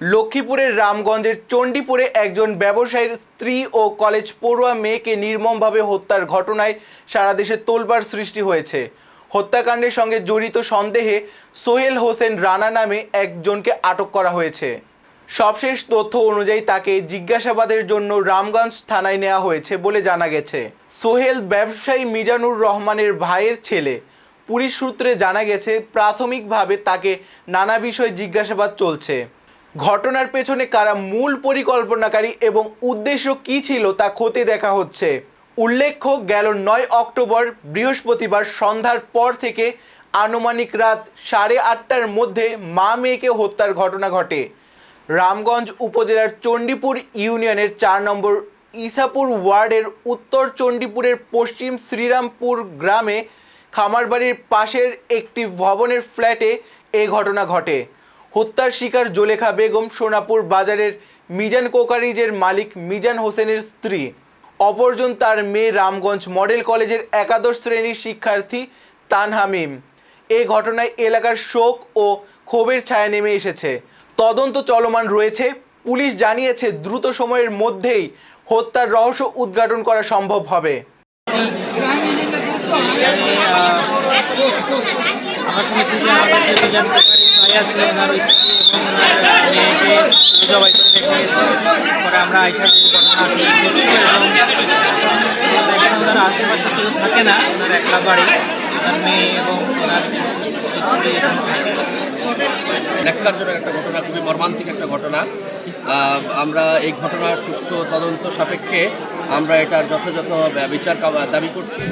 লক্ষ্মীপুরের রামগঞ্জের চণ্ডীপুরে একজন ব্যবসায়ীর স্ত্রী ও কলেজ পড়ুয়া মেয়েকে নির্মমভাবে হত্যার ঘটনায় সারা দেশে তোলবার সৃষ্টি হয়েছে। হত্যাকাণ্ডের সঙ্গে জড়িত সন্দেহে সোহেল হোসেন রানা নামে একজনকে আটক করা হয়েছে। সবশেষ তথ্য অনুযায়ী তাকে জিজ্ঞাসাবাদের জন্য রামগঞ্জ থানায় নেওয়া হয়েছে বলে জানা গেছে। সোহেল ব্যবসায়ী মিজানুর রহমানের ভাইয়ের ছেলে। পুলিশ সূত্রে জানা গেছে, প্রাথমিকভাবে তাকে নানা বিষয়ে জিজ্ঞাসাবাদ চলছে। ঘটনার পেছনে কারা মূল পরিকল্পনাকারী এবং উদ্দেশ্য কী ছিল তা খতিয়ে দেখা হচ্ছে। উল্লেখ্য, গেল নয় অক্টোবর বৃহস্পতিবার সন্ধ্যার পর থেকে আনুমানিক রাত সাড়ে আটটার মধ্যে মা মেয়েকে হত্যার ঘটনা ঘটে। রামগঞ্জ উপজেলার চণ্ডীপুর ইউনিয়নের চার নম্বর ইসাপুর ওয়ার্ডের উত্তর চণ্ডীপুরের পশ্চিম শ্রীরামপুর গ্রামে খামারবাড়ির পাশের একটি ভবনের ফ্ল্যাটে এ ঘটনা ঘটে। হত্যার শিকার জোলেখা বেগম সোনাপুর বাজারের মিজান কোকারিজের মালিক মিজান হোসেনের স্ত্রী। অপরজন তার মেয়ে রামগঞ্জ মডেল কলেজের একাদশ শ্রেণির শিক্ষার্থী তানহামিম এ ঘটনায় এলাকার শোক ও ক্ষোভের ছায়া নেমে এসেছে। তদন্ত চলমান রয়েছে। পুলিশ জানিয়েছে, দ্রুত সময়ের মধ্যেই হত্যার রহস্য উদ্ঘাটন করা সম্ভব হবে। প্রকারী আছে ওনার স্ত্রী জবাই করে পরে আমরা ওনার আশেপাশে কেউ থাকে না, ওনার একলা বাড়ি। ওনার মেয়ে এবং ওনার স্ত্রী একটা ঘটনা, খুবই মর্মান্তিক একটা ঘটনা। আমরা এই ঘটনার সুষ্ঠু তদন্ত সাপেক্ষে আমরা এটার যথাযথ বিচার দাবি করছি।